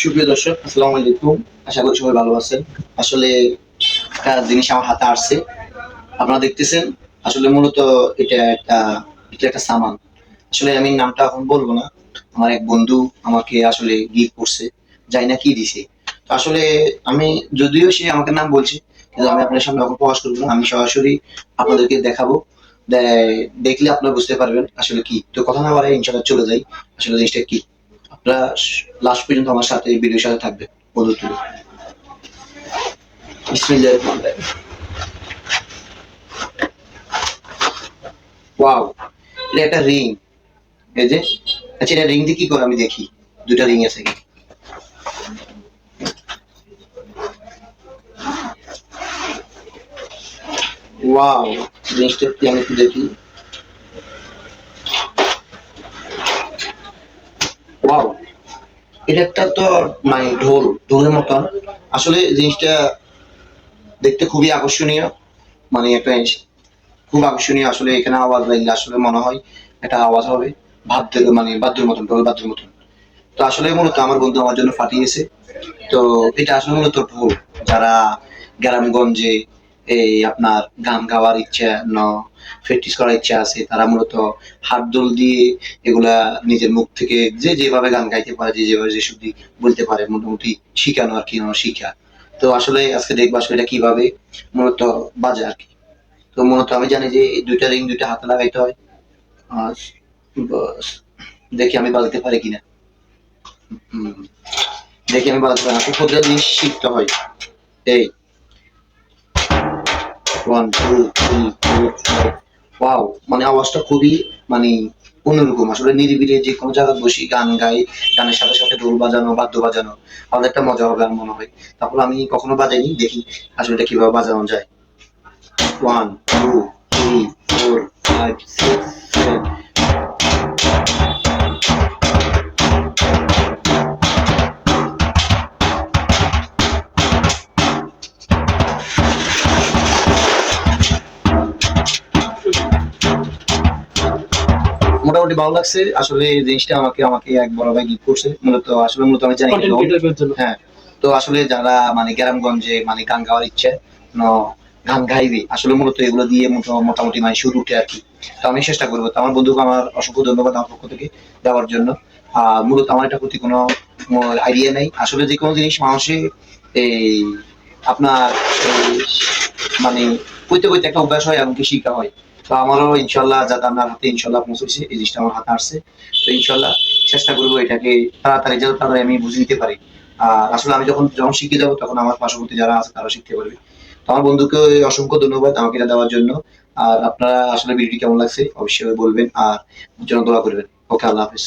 সুপ্রিয় দর্শক আলাইকুম। আশা করি সবাই ভালো আছেন। আসলে একটা জিনিস আমার হাতে আসছে। আপনারা দেখতেছেন, আসলে মূলত এটা একটা এটা একটা সামান। আসলে আমি নামটা এখন বলব না। আমার এক বন্ধু আমাকে আসলে গিফট করছে, জানি না কি দিছে। তো আসলে আমি, যদিও সে আমাকে নাম বলছে, কিন্তু আমি আপনার সামনে এখন প্রকাশ করব না। আমি সরাসরি আপনাদেরকে দেখাবো। দেখলে আপনারা বুঝতে পারবেন আসলে কি। তো কথা না বাড়াই ইনশাল্লাহ চলে যাই। আসলে জিনিসটা কি? আপনারা লাস্ট পর্যন্ত আমার সাথে ভিডিওর সাথে থাকবে বন্ধু ওয়াও এটা একটা রিং এই যে আচ্ছা এটা রিং দিয়ে কি করে? আমি দেখি। দুটা রিং আছে কি? ওয়াও জিনিসটা কি আমি একটু দেখি? ওয়াও এটা একটা তো মানে ঢোল, ঢোলের মতন। আসলে জিনিসটা দেখতে খুবই আকর্ষণীয়। মানে একটা খুব আকর্ষণীয় আসলে এখানে আওয়াজ লাগলে আসলে মনে হয় একটা আওয়াজ হবে। ভাবতে মানে বাদ্যের মতন, ঢোল বাদ্যের মতন। তো আসলে মূলত আমার বন্ধু আমার জন্য ফাটিয়েছে। তো এটা আসলে মূলত ঢোল। যারা গ্রামগঞ্জে এই আপনার গান গাওয়ার ইচ্ছা, ন প্র্যাকটিস করার ইচ্ছা আছে, তারা মূলত হাত দোল দিয়ে এগুলা নিজের মুখ থেকে যে যেভাবে গান গাইতে পারে, যে যেভাবে যে শুদ্ধি বলতে পারে, মোটামুটি শিখানো আর কি শিখা তো আসলে আজকে দেখব আসলে এটা কীভাবে মূলত বাজে আর কি। তো মূলত আমি জানি যে এই দুইটা রিং দুইটা হাতে লাগাইতে হয়। দেখি আমি বাজাতে পারি কিনা। দেখি আমি বাজাতে পারি ক্ষুদ্র জিনিস শিখতে হয়। এই one two three four five wow মানে আওয়াজটা খুবই মানে অন্যরকম। আসলে নিরিবিলি যে কোনো জায়গায় বসি গান গাই, গানের সাথে সাথে ঢোল বাজানো, বাদ্য বাজানো, তাহলে একটা মজা হবে আমার মনে হয়। তারপর আমি কখনো বাজাইনি, দেখি আসলে এটা কীভাবে বাজানো যায়। One two three four five six seven মোটামুটি ভালো লাগছে। আসলে এই জিনিসটা আমাকে আমাকে এক বড় ভাই গিফট করছে। মূলত আসলে মূলত আমি জানি হ্যাঁ। তো আসলে যারা মানে গ্রামগঞ্জে মানে গান গাওয়ার ইচ্ছে গান গাইবে আসলে মূলত এগুলো দিয়ে মোটামুটি মানে শুরু উঠে আর কি। তো আমি চেষ্টা করব। তো আমার বন্ধুকে আমার অসংখ্য ধন্যবাদ আমার পক্ষ থেকে দেওয়ার জন্য। আর মূলত আমার এটা প্রতি কোনো আইডিয়া নেই। আসলে যে কোনো জিনিস মানুষে এই আপনার মানে কইতে কইতে একটা অভ্যাস হয় এমনকি শিখা হয়। তো আমারও ইনশাল্লাহ যাতে আপনার হাতে ইনশাল্লাহ পৌঁছেছে এই জিনিসটা আমার হাতে আসছে। তো ইনশাল্লাহ চেষ্টা করব এটাকে তাড়াতাড়ি যাতে তাড়াতাড়ি আমি বুঝে নিতে পারি। আর আসলে আমি যখন যখন শিখে যাব, তখন আমার পার্শ্ববর্তী যারা আছে তারা শিখতে পারবে। তো আমার বন্ধুকে অসংখ্য ধন্যবাদ আমাকে এটা দেওয়ার জন্য। আর আপনারা আসলে ভিডিওটি কেমন লাগছে, অবশ্যই বলবেন। আর জন্য দোয়া করবেন। ওকে, আল্লাহ হাফিজ।